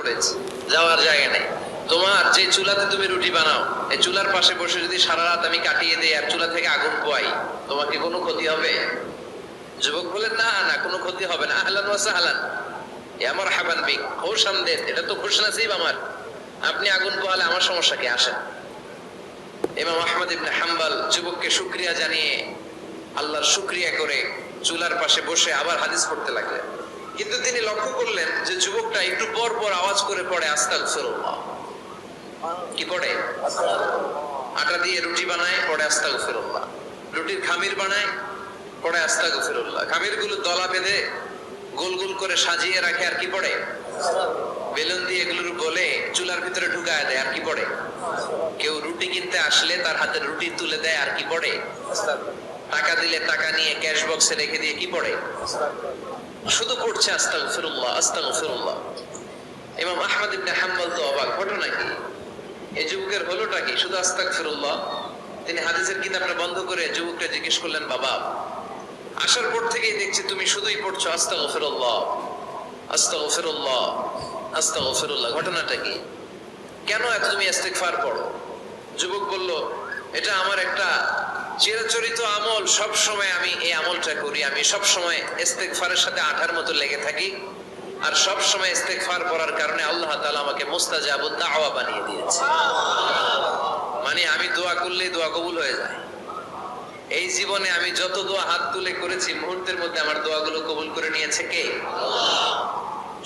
পড়েছে, যাওয়ার জায়গা নেই। তোমার যে চুলাতে তুমি রুটি বানাও, এই চুলার পাশে বসে যদি সারা রাত আমি কাটিয়ে দিই আর চুলা থেকে আগুন পোয়াই, তোমাকে কোনো ক্ষতি হবে? যুবক বলেন, না না, কোনো ক্ষতি হবে না। আহলান ওয়াসাহলান এ আমার হাবান বিক, খোশ এটা তো নসিব আমার। আপনি আগুন পোহালে আমার সমস্যা কি? আসেন। ইমাম আহমদ ইবনে হাম্বাল যুবককে শুক্রিয়া জানিয়ে আল্লাহর শুক্রিয়া করে চুলার পাশে বসে আবার হাদিস পড়তে লাগলেন। কিন্তু তিনি লক্ষ্য করলেন যে যুবকটা একটু পর পর আওয়াজ করে পড়ে আস্তাল ফেরুল্লাহ। কি পড়ে? আটা দিয়ে রুটি বানায়, পড়ে আস্তাল ফেরুল্লাহ। রুটির খামির বানায়, পড়ে আস্তাল ফেরুল্লাহ। খামিরগুলো দলা বেঁধে গোল গোল করে সাজিয়ে রাখে, আর কি পড়ে? বেলুন দিয়ে এগুলোর বলে চুলার ভিতরে ঢুকায় দেয়, আর কি পড়ে? কেউ রুটি কিনতে আসলে তার হাতে রুটি তুলে দেয়, আর কি পড়ে? টাকা দিলে টাকা নিয়ে ক্যাশ বক্সে রেখে দিয়ে কি পড়ে? শুধু পড়ছে আস্তাল ফিরুল্লাহ আস্তাল ফিরুল্লাহ ইমাম আহমদ ইবনে হাম্বল তো অবাক। ঘটনা কি? এই যুবকের হলোটা কি? শুধু আস্তাক ফিরুল্লাহ তিনি হাদিসের কিতাবটা বন্ধ করে যুবককে জিজ্ঞেস করলেন, বাবা, আসার পর থেকেই দেখছি তুমি শুধুই পড়ছো আস্তাল ফিরুল্লাহ আস্তাল ফিরুল্লাহ আস্তাল ফিরুল্লাহ ঘটনাটা কি? কেন এত তুমি ইস্তেগফার পড়ো? যুবক বলল, এটা আমার একটা চিরাচরিত আমল সব সময় আমি এই আমলটা করি, আমি সব সময় ইস্তেগফারের সাথে আঠার মতো লেগে থাকি আর সব সময় ইস্তেগফার করার কারণে আল্লাহ তাআলা আমাকে মুস্তাজাবুদ দাওয়া বানিয়ে দিয়েছে। মানে আমি দোয়া করলেই দোয়া কবুল হয়ে যায়। এই জীবনে আমি যত দোয়া হাত তুলে করেছি, মুহূর্তের মধ্যে আমার দোয়াগুলো কবুল করে নিয়েছে কে?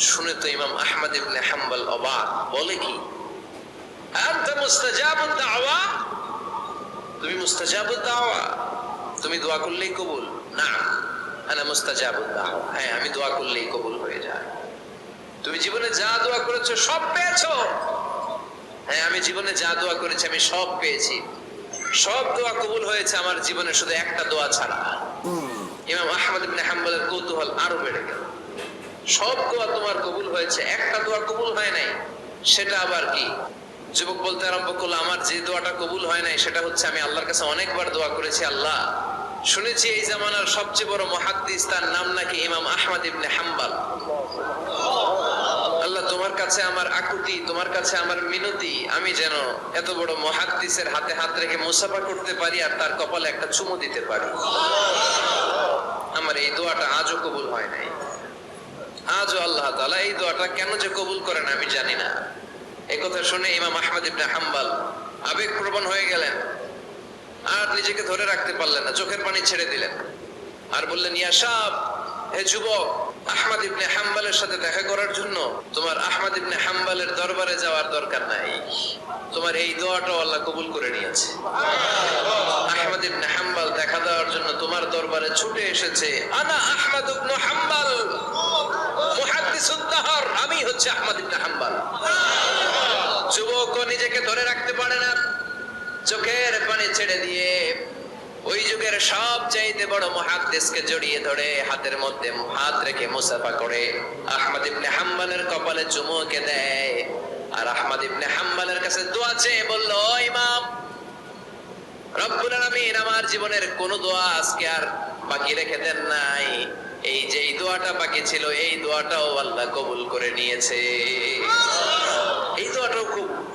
শুনে তো ইমাম আহমদ ইবনে হাম্বল অবাক। বলে কি? আনতা মুস্তাজাবুদ দাওয়া তুমি মুস্তাজাবুদ দাওয়া। তুমি দোয়া করলেই কবুল। না, আনা মুস্তাজাবুদ দাওয়া। হ্যাঁ আমি দোয়া করলেই কবুল হয়ে যায়। তুমি জীবনে যা দোয়া করেছ সব পেয়েছ। হ্যাঁ আমি জীবনে যা দোয়া করেছি আমি সব পেয়েছি। সব দোয়া কবুল হয়েছে আমার জীবনে, শুধু একটা দোয়া ছাড়া। ইমাম আহমদ ইবনে হাম্বলের কৌতূহল আরও বেড়ে গেল। সব দোয়া তোমার কবুল হয়েছে, একটা দোয়া কবুল হয় নাই। সেটা আবার কি? যুবক বলতে আরম্ভ করল, আমার যে দোয়াটা কবুল হয় নাই, সেটা হচ্ছে আমি আল্লাহর কাছে অনেকবার দোয়া করেছি, আল্লাহ। শুনেছি এই জামানার সবচেয়ে বড় মহাদ্দিস তার নাম নাকি ইমাম আহমদ ইবনে হাম্বাল। আল্লাহ, তোমার কাছে আমার আকুতি, তোমার কাছে আমার মিনতি। আমি যেন এত বড় মহাদ্দিসের হাতে হাত রেখে মুসাফা করতে পারি আর তার কপালে একটা চুমু দিতে পারি। আমার এই দোয়াটা আজও কবুল হয় নাই। আজও আল্লাহ তাআলা এই দোয়াটা কেন যে কবুল করেন আমি জানি না। কথা শুনে ইমাম আহমদ ইবনে হাম্বাল আবেগ প্রবণ হয়ে গেলেন। আর নিজেকে ধরে রাখতে পারলেন না, চোখের পানি ছেড়ে দিলেন। আর বললেন, ইয়া সাহ হে যুবক, আহমদ ইবনে হাম্বালের সাথে দেখা করার জন্য তোমার আহমদ ইবনে হাম্বালের দরবারে যাওয়ার দরকার নাই। তোমার এই দোয়াটাও আল্লাহ কবুল করে নিয়েছে। আহমদ ইবনে হাম্বাল দেখা দেওয়ার জন্য তোমার দরবারে ছুটে এসেছে, আনা আহমদ ইবনে হাম্বাল মুহাদ্দিসুদ দাহর আমি হচ্ছে আহমদ ইবনে হাম্বাল। নিজেকে ধরে রাখতে পারে না। চোখের পানি ছেড়ে দিয়ে ওই যুগের সব চাইতে বড় মহাদ্দেশকে জড়িয়ে ধরে হাতের মধ্যে হাত রেখে মুসাফা করে। আহমদ ইবনে হাম্বালের কপালে চুমুকে দেয়। আর আহমদ ইবনে হাম্বালের কাছে দোয়া চেয়ে বলল, "ও ইমাম, রব্বুল আলামিন, আমার জীবনের কোন দোয়া আজকে আর বাকি রেখে দেন নাই। এই যে এই দোয়াটা বাকি ছিল, এই দোয়াটাও আল্লাহ কবুল করে নিয়েছে। এই দোয়াটাও খুব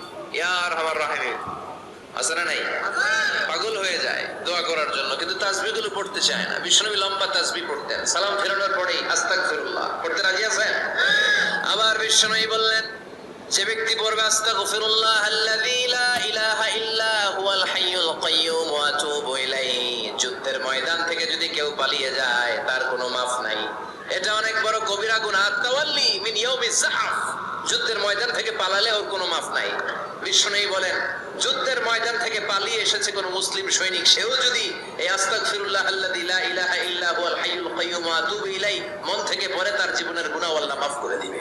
ইয়া না নাই? পাগল হয়ে যায় দোয়া করার জন্য, কিন্তু তাসবিহগুলো পড়তে চায় না। বিষ্ণবী লম্বা তাসবিহ পড়তেন। সালাম ফেরানোর পরেই আস্তাগফিরুল্লাহ। পড়তে রাজি আছেন? আবার বিশ্বনবী বললেন, যে ব্যক্তি পড়বে আস্তাগফিরুল্লাহ, আল্লাযী লা ইলাহা ইল্লা হুয়াল হাইয়ুল কাইয়্যুম ওয়া আতুবু ইলাইহি। যুদ্ধের ময়দান থেকে যদি কেউ পালিয়ে যায়, তার কোনো মাফ নাই। এটা অনেক বড় কবিরা গুনাহ, তাওয়াল্লি মিন ইয়াউমিজ জাহফ যুদ্ধের ময়দান থেকে পালালে ওর কোনো মাফ নাই। বিশ্ব নেই বলেন, যুদ্ধের ময়দান থেকে পালিয়ে এসেছে কোন মুসলিম সৈনিক। সেও যদি এই আস্তাগফিরুল্লাহ আল্লাযী লা ইলাহা ইল্লা মন থেকে পরে তার জীবনের গুনাহ আল্লাহ মাফ করে দিবে।